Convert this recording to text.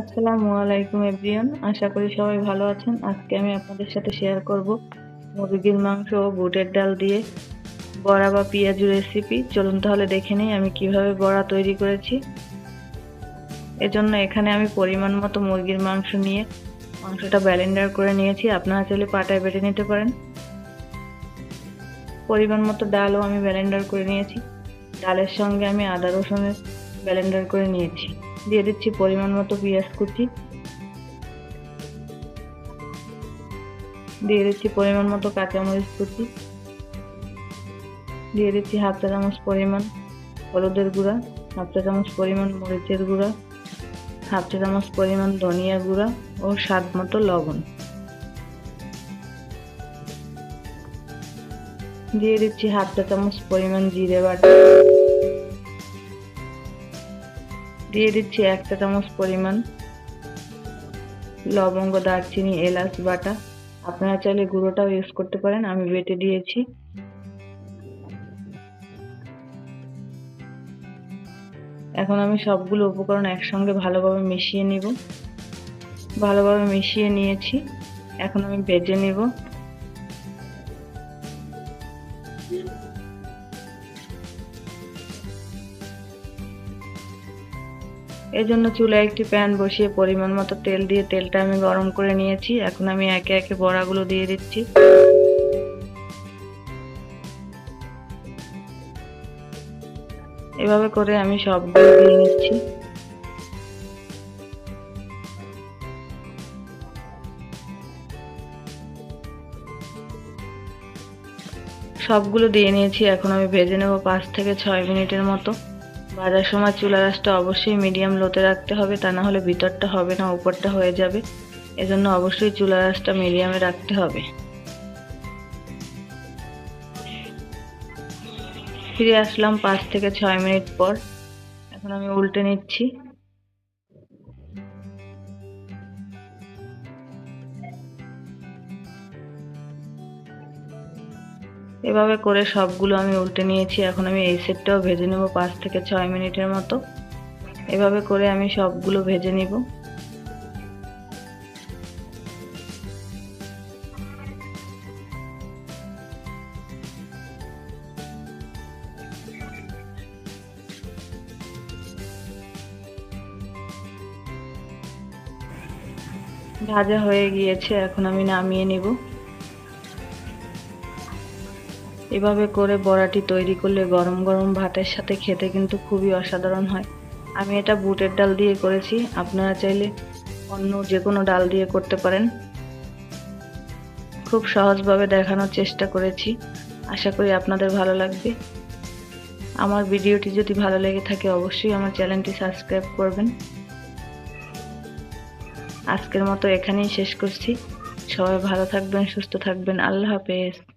আসসালামু আলাইকুম, এভরিওয়ান। আশা করি সবাই ভালো আছেন। আজকে আমি আপনাদের সাথে শেয়ার করব মুরগির মাংস ও বুটের ডাল দিয়ে বড়া বা পেঁয়াজু রেসিপি চলুন তাহলে দেখে নিই আমি কীভাবে বড়া তৈরি করেছি। এজন্য এখানে আমি পরিমাণ মতো মুরগির মাংস নিয়ে মাংসটা ব্যালেন্ডার করে নিয়েছি। আপনারা চাইলে পাটায় বেটে নিতে পারেন। পরিমাণ মতো ডালও আমি ব্যালেন্ডার করে নিয়েছি। ডালের সঙ্গে আমি আদা রসুনের ব্যালেন্ডার করে নিয়েছি। দিয়ে দিচ্ছি পরিমাণ মতো পেঁয়াজ কুচি। দিয়ে দিচ্ছি পরিমাণ মতো কাঁচামরিচ কুচি। দিয়ে দিচ্ছি হাফ চা চামচ পরিমাণ হলুদের গুঁড়া, হাফ চা চামচ পরিমাণ মরিচের গুঁড়া, হাফ চা চামচ পরিমাণ ধনিয়া গুঁড়া ও স্বাদ মতো লবণ। দিয়ে দিচ্ছি হাফ চা চামচ পরিমাণ জিরে বাটা। দিয়ে দিচ্ছি এক চা চামচ পরিমাণ লবঙ্গ, দারচিনি, এলাচ, বাটা। আপনারা চাইলে গুঁড়োটাও ইউজ করতে পারেন, আমি বেটে দিয়েছি। এখন আমি সবগুলো উপকরণ একসঙ্গে ভালোভাবে মিশিয়ে নিব। ভালোভাবে মিশিয়ে নিয়েছি। এখন আমি ভেজে নিব। এই জন্য চুলায় একটি প্যান বসিয়ে পরিমাণ মতো তেল দিয়ে তেলটা আমি গরম করে নিয়েছি। এখন আমি একে একে বড়াগুলো দিয়ে দিচ্ছি। এভাবে করে আমি সবগুলো দিয়ে নিচ্ছি সবগুলো দিয়ে নিয়েছি। এখন আমি ভেজে নেব পাঁচ থেকে ছয় মিনিটের মতো। ভাজার সময় চুলা গাছটা অবশ্যই মিডিয়াম লোতে রাখতে হবে, তা না হলে ভিতরটা হবে না, উপরটা হয়ে যাবে। এজন্য অবশ্যই চুলা গাছটা মিডিয়ামে রাখতে হবে। ফিরে আসলাম পাঁচ থেকে ছয় মিনিট পর। এখন আমি উল্টে নিচ্ছি। এভাবে করে সবগুলো আমি উল্টে নিয়েছি। এখন আমি এই সেটটাও ভেজে নেব পাঁচ থেকে ছয় মিনিটের মতো। এভাবে করে আমি সবগুলো ভেজে নিব। ভাজা হয়ে গিয়েছে, এখন আমি নামিয়ে নিব। এভাবে করে বড়াটি তৈরি করলে গরম গরম ভাতের সাথে খেতে কিন্তু খুবই অসাধারণ হয়। আমি এটা বুটের ডাল দিয়ে করেছি। আপনারা চাইলে অন্য যে কোনো ডাল দিয়ে করতে পারেন। খুব সহজভাবে দেখানোর চেষ্টা করেছি। আশা করি আপনাদের ভালো লাগবে। আমার ভিডিওটি যদি ভালো লেগে থাকে, অবশ্যই আমার চ্যানেলটি সাবস্ক্রাইব করবেন। আজকের মতো এখানেই শেষ করছি। সবাই ভালো থাকবেন, সুস্থ থাকবেন। আল্লাহ হাফেজ।